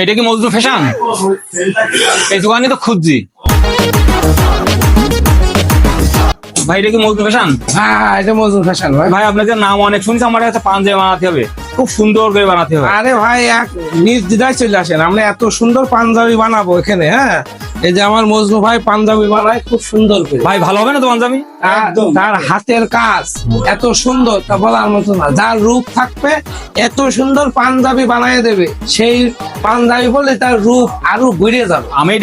এটা কি মজদুর ফ্যাশন? এই দোকানে তো খুঁজছি। ভাই এটা কি মজদুর ফ্যাশন? হ্যাঁ এটা মজদুর ফ্যাশন ভাই। ভাই আপনাদের নাম অনেক শুনছি আমার কাছে পাঞ্জাবি বানাতে হবে। খুব সুন্দর করে বানাতে হবে। আরে ভাই এক নিজ দিদায় চলে আসেন। আমরা এত সুন্দর পাঞ্জাবি বানাবো এখানে হ্যাঁ? এই যে আমার মজনু ভাই পাঞ্জাবি বানায় খুব সুন্দর করে। ভাই ভালো হবে না তো পাঞ্জাবি? তার- তার হাতের কাজ এত সুন্দর তা বলার মতো না। যার রূপ থাকবে এত সুন্দর পাঞ্জাবি বানিয়ে দেবে। সেই পাঞ্জাবি বলে তার রূপ আরও ঘুরে যাবে। আমি।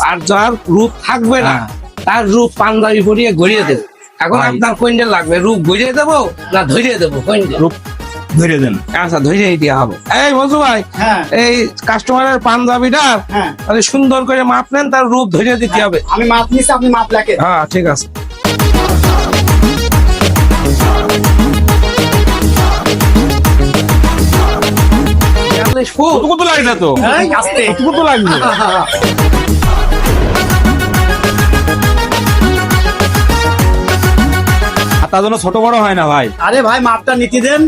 আর যার রূপ থাকবে না হ্যাঁ। তার রূপ পাঞ্জাবি পরিয়ে ঘুরিয়ে দেবে। এখন। আপনার কোনটা লাগবে। রূপ ঘুরিয়ে দেবো না ধরিয়ে দেবো কোনটা রূপ ধরে দেন। আচ্ছা ধরিয়ে দেওয়া হবে। এই মজু ভাই হ্যাঁ। এই কাস্টমারের পাঞ্জাবিটা হ্যাঁ। তাহলে সুন্দর করে মাপ নেন তার রূপ ধরে দিতে হবে। আমি মাপ নিচ্ছি আপনি মাপ লাগে হ্যাঁ ঠিক আছে। তো? লাগবে তার জন্য ছোট বড় হয় না ভাই। আরে ভাই মাপটা নিতে দেন।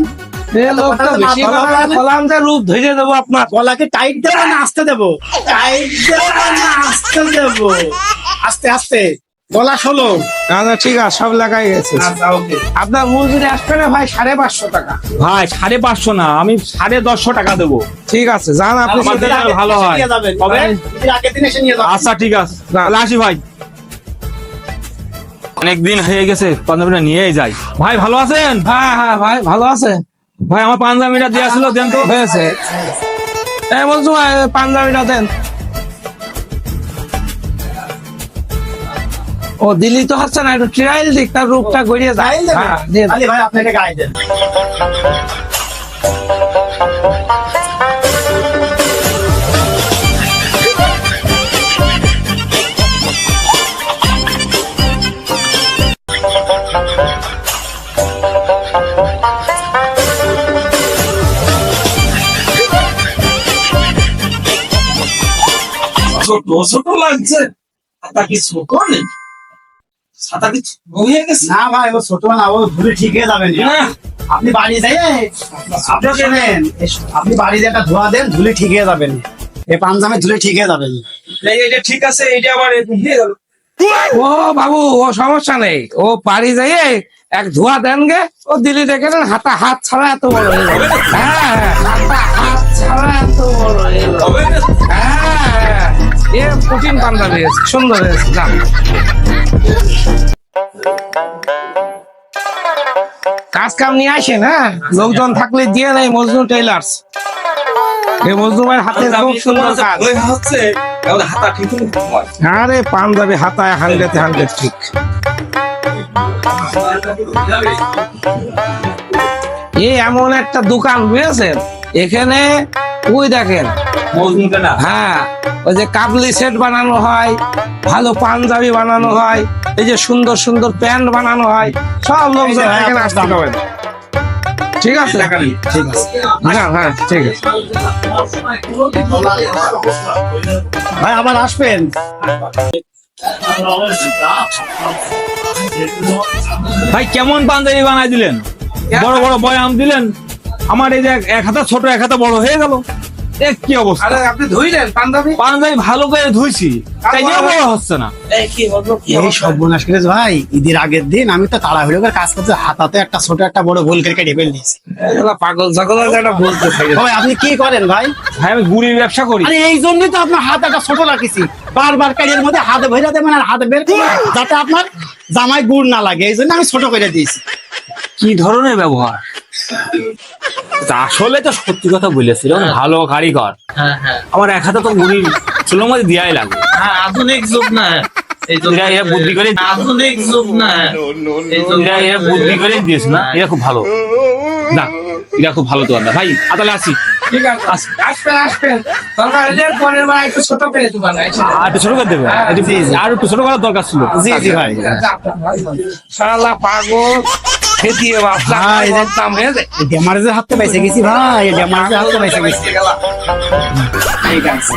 এ লোকটা বেশি মাপ কথা বলা বলে বললাম যে রূপ ধরিয়ে দেবো আপনার। গলাকে টাইট দেবো না আস্তে দেবো? টাইট দেবো না আস্তে দেবো। আস্তে আস্তে। গলা ষোলো। ঠিক আছে সব লাগাই গেছে। আপনার মজুরি আসবে না ভাই সাড়ে পাঁচশো টাকা। ভাই সাড়ে পাঁচশো না আমি সাড়ে দশশো টাকা দেবো। ঠিক আছে যান আপনি ভালো হয়। আচ্ছা ঠিক আছে। আসি ভাই। অনেক দিন হয়ে গেছে পাঞ্জাবিটা নিয়েই যাই। ভাই ভালো আছেন? হ্যাঁ হ্যাঁ ভাই ভালো আছে ভাই আমার পাঞ্জাবিটা দিয়ে আসলো দেন তো। হয়েছে। এই বলছো পাঞ্জাবিটা দেন। ও দিল্লি তো হচ্ছে না একটু ট্রায়াল দিক তার রূপটা গড়িয়ে যায় হ্যাঁ, দিয়ে। ভাই আপনাকে গায়ে দেন। ছোট ছোট লাগছে। ছাতা কি ছোট নেই ছাতা কি হয়ে গেছে? না ভাই ও ছোট না ও ভুলে ঠিক হয়ে যাবেন আপনি বাড়ি যাই আপনি শোনেন আপনি বাড়ি দিয়ে একটা ধোয়া দেন ধুলে ঠিক হয়ে যাবেন। এই পাঞ্জামে ধুলে ঠিক হয়ে যাবেন এটা ঠিক আছে এটা আবার দিয়ে গেল। ও বাবু ও সমস্যা নেই। ও পারি যাইয়ে এক ধোয়া দেন গে ও দিল্লি দেখে নেন হাতা হাত ছাড়া এত বড় হয়ে যাবে হ্যাঁ হ্যাঁ, পাঞ্জাবি হয়েছে সুন্দর হয়েছে যান। কাজ কাম নিয়ে আসেন হ্যাঁ? লোকজন থাকলে দিয়ে নেই মজনু টেইলার্স। এই মজনু ভাইয়ের হাতে খুব সুন্দর কাজ। হচ্ছে হাতা ঠিক আরে পাঞ্জাবি হাতায় হান্ড্রেড হান্ড্রেড ঠিক। এই এমন একটা দোকান বুঝেছেন? এখানে ওই দেখেন। হ্যাঁ ওই যে কাবলি সেট বানানো হয় ভালো পাঞ্জাবি বানানো হয় এই যে সুন্দর সুন্দর প্যান্ট বানানো হয় সব লোকজন এখানে আসতে পারবেন ঠিক আছে? ঠিক আছে। হ্যাঁ হ্যাঁ ঠিক আছে। ভাই আবার আসবেন। ভাই কেমন পাঞ্জাবি বানাই দিলেন? বড় বড় বয়াম দিলেন? আমার এই যে এক- এক হাতা ছোট এক হাতা বড় হয়ে গেল। এ কি অবস্থা? আপনি ধুইলেন পাঞ্জাবি? পাঞ্জাবি ভালো করে ধুইছি। তাই নিয়ে বড় হচ্ছে না। এই সর্বনাশ করেছে ভাই ঈদের আগের দিন আমি তো তাড়াহুড়ো করে কাজ করতে হাতাতে একটা ছোট একটা বড় গোল করে কেটে ফেল দিয়েছি। পাগল ছাগল একটা বলতে ভাই আপনি কি করেন ভাই? ভাই আমি গুড়ির ব্যবসা করি। আরে এই জন্যই তো আপনার হাত একটা ছোট রাখিছি। বারবার কাজের মধ্যে হাতে ভরে দেবেন আর হাতে বের যাতে আপনার জামায় গুড় না লাগে এই জন্য আমি ছোট করে দিয়েছি। কি ধরনের ব্যবহার? আসলে তো সত্যি কথা বলেছিল ভালো কারিগর আমার এক হাতে তো গুড়ির চুলোর মধ্যে দেওয়াই লাগবে হ্যাঁ আধুনিক যুগ না। এই যুগ এরা এরা বুদ্ধি করে আধুনিক যুগ না। এরা এরা বুদ্ধি করে দিয়েছে না? এরা খুব ভালো। না এরা খুব ভাই আসি। ছোট করে আর একটু ছোট করে দেবে আর একটু ছোট করার দরকার ছিল। জি জি। ভাই। সারা পাগল। খেতিয়ে হয়ে যায়। ডেমারেজের হাতে পাইছে গেছি ভাই ডেমারেজের হাতে পাইছে গেছি। ঠিক আছে